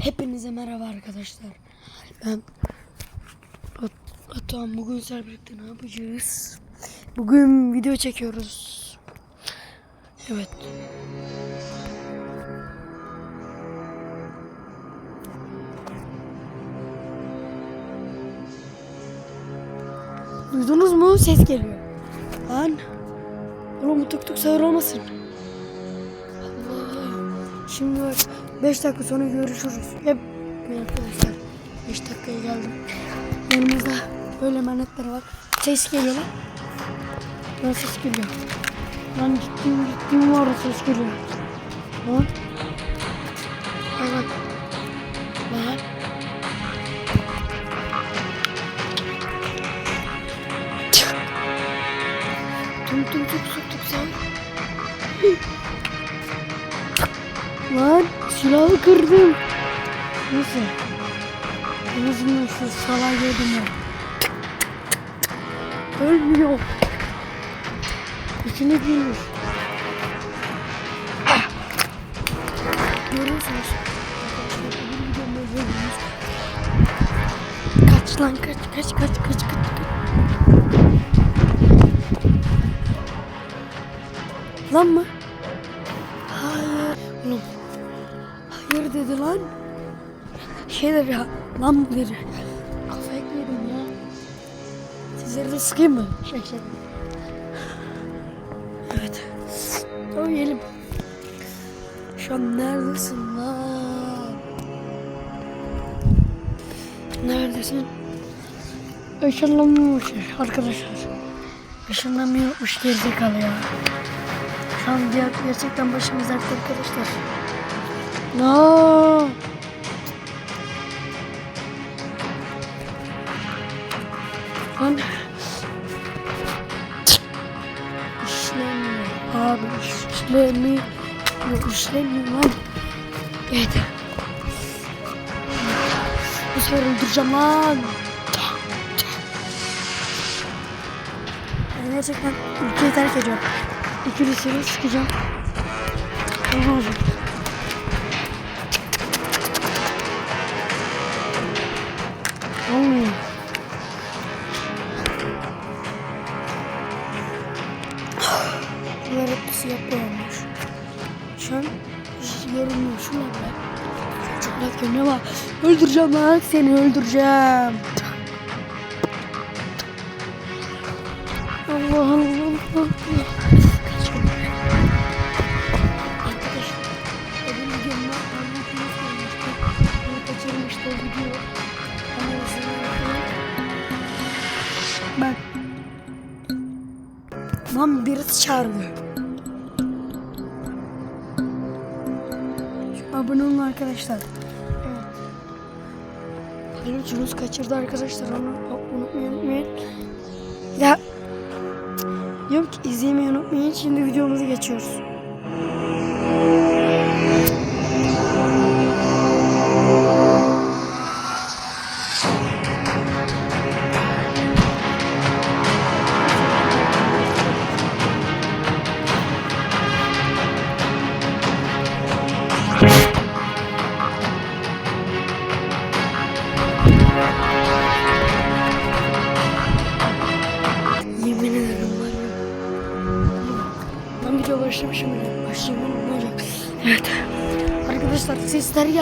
Hepinize merhaba arkadaşlar. Ben At- bugün sizlerle birlikte ne yapacağız? Bugün video çekiyoruz. Evet. Duydunuz mu? Ses geliyor. Lan. Oğlum bu tık tık sağır olmasın. Allah. Şimdi bak 5 dakika sonra görüşürüz. Hep arkadaşlar 5 dakikaya geldim. Yanımızda böyle manetler var. Ses geliyor lan. Lan ses geliyor. Lan gittim gittim var ses geliyor. Lan. Bak bak. Lan. Tum tum tum tum tum sen. Lan silahı kırdım. Neyse. En azından şu salağı yedim ya. Ölmüyor. İçine girmiş. Görüyorsunuz. Kaç lan kaç kaç kaç kaç kaç. kaç. Lan mı? Hayır dedi lan. Şey dedi ya. Lan mı dedi. Kafaya yedim ya. Sizleri de sıkayım mı? Şey şey. Evet. Tamam yiyelim. Şu an neredesin lan? Neredesin? Işınlanmamış arkadaşlar. Işınlanmıyormuş gerizekalı ya. Şu an ger- gerçekten başımız dertte arkadaşlar. No. Lan. İşlemiyor. Abi işlemiyor. İşlemiyor lan. Evet. Bu sefer öldüreceğim lan. Ben gerçekten ülkeyi terk ediyorum. İkilisini sıkacağım. Tamam. Olmuyor. Hepsi yapıyormuş. Şu an görünmüyor. Şuna bak. Net görünüyor ama öldüreceğim lan seni öldüreceğim. Allah Allah Allah. Arkadaşlar, benim. Lan birisi çağırdı. Abone olun arkadaşlar. Evet. Cunus kaçırdı arkadaşlar onu unutmayın unutmayın. Ya Yok ki izlemeyi unutmayın. Şimdi videomuza geçiyoruz.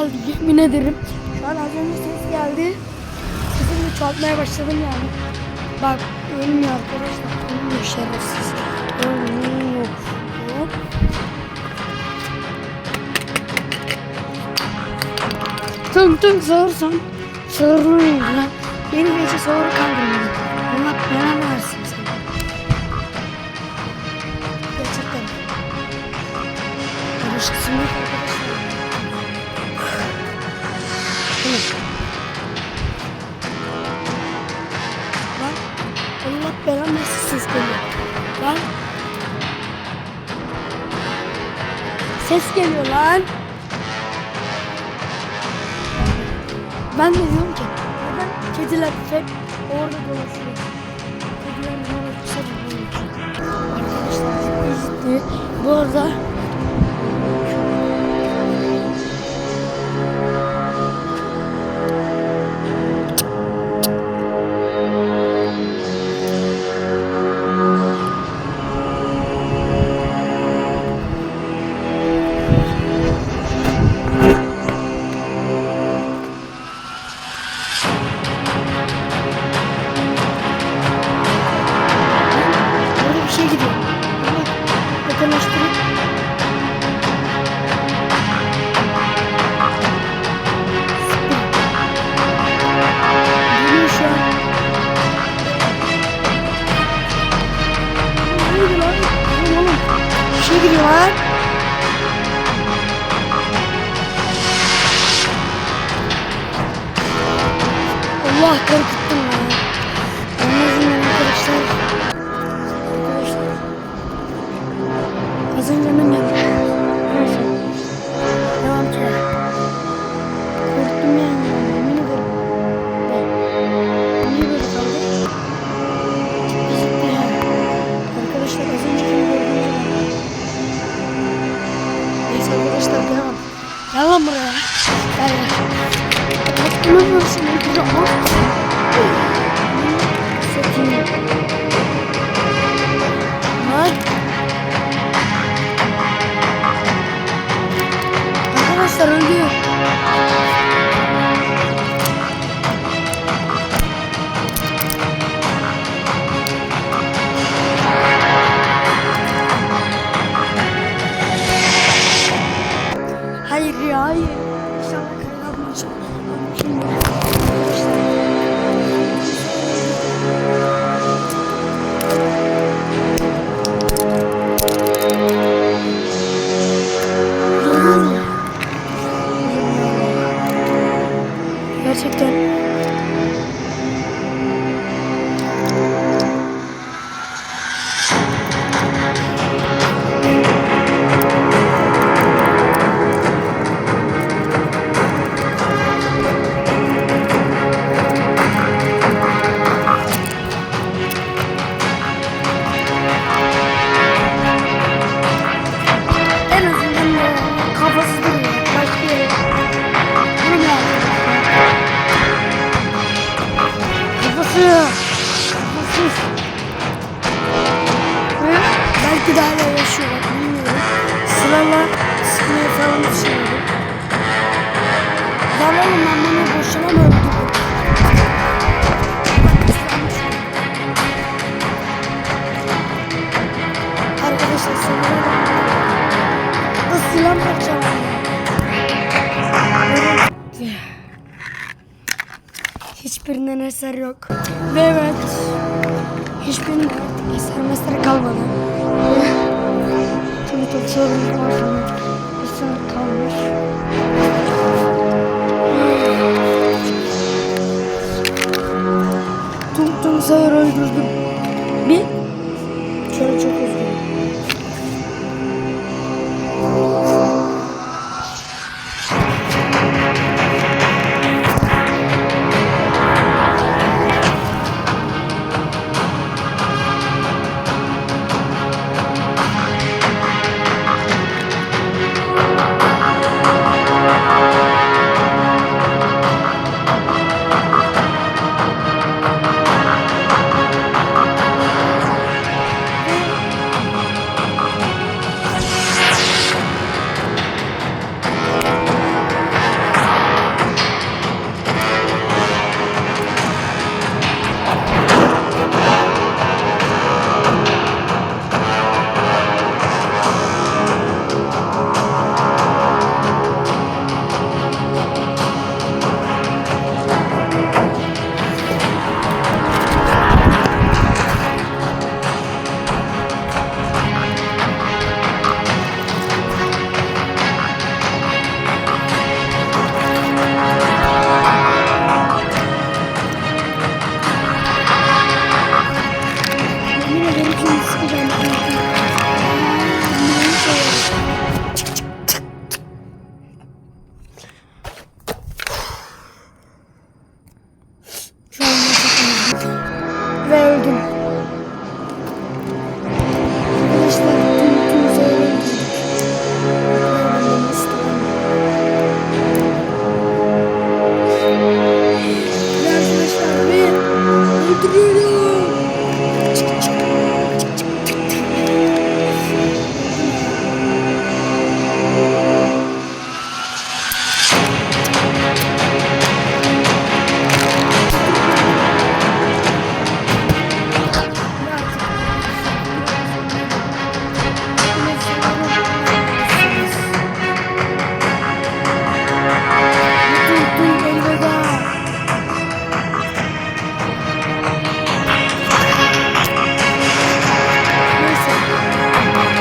Geldi yemin ederim. Şu an az önce ses geldi. Sesimi çoğaltmaya başladım yani. Bak ölmüyor arkadaşlar. Ölmüyor şerefsiz. Ölmüyor. Hop. Tım tım sağırsam sağırmayın lan. Beni gece sağır kaldırmayın. Ses geliyor lan. Ben de diyorum ki neden kediler hep orada dolaşıyor? Kediler dolaşıyor. Arkadaşlar. Bu arada 明るく gerçekten inşallah sıkmaya falan düşünüyorum. Şey Lan oğlum annemi boşuna mı öldürdün? Arkadaşlar sanırım. Bu silah parçalandı. Hiçbirinden eser yok. Ve evet. Hiçbirinde eser mesele kalmadı. Doktorun pardon. İnsan öldürdüm. Bir. Şöyle çok üzgünüm.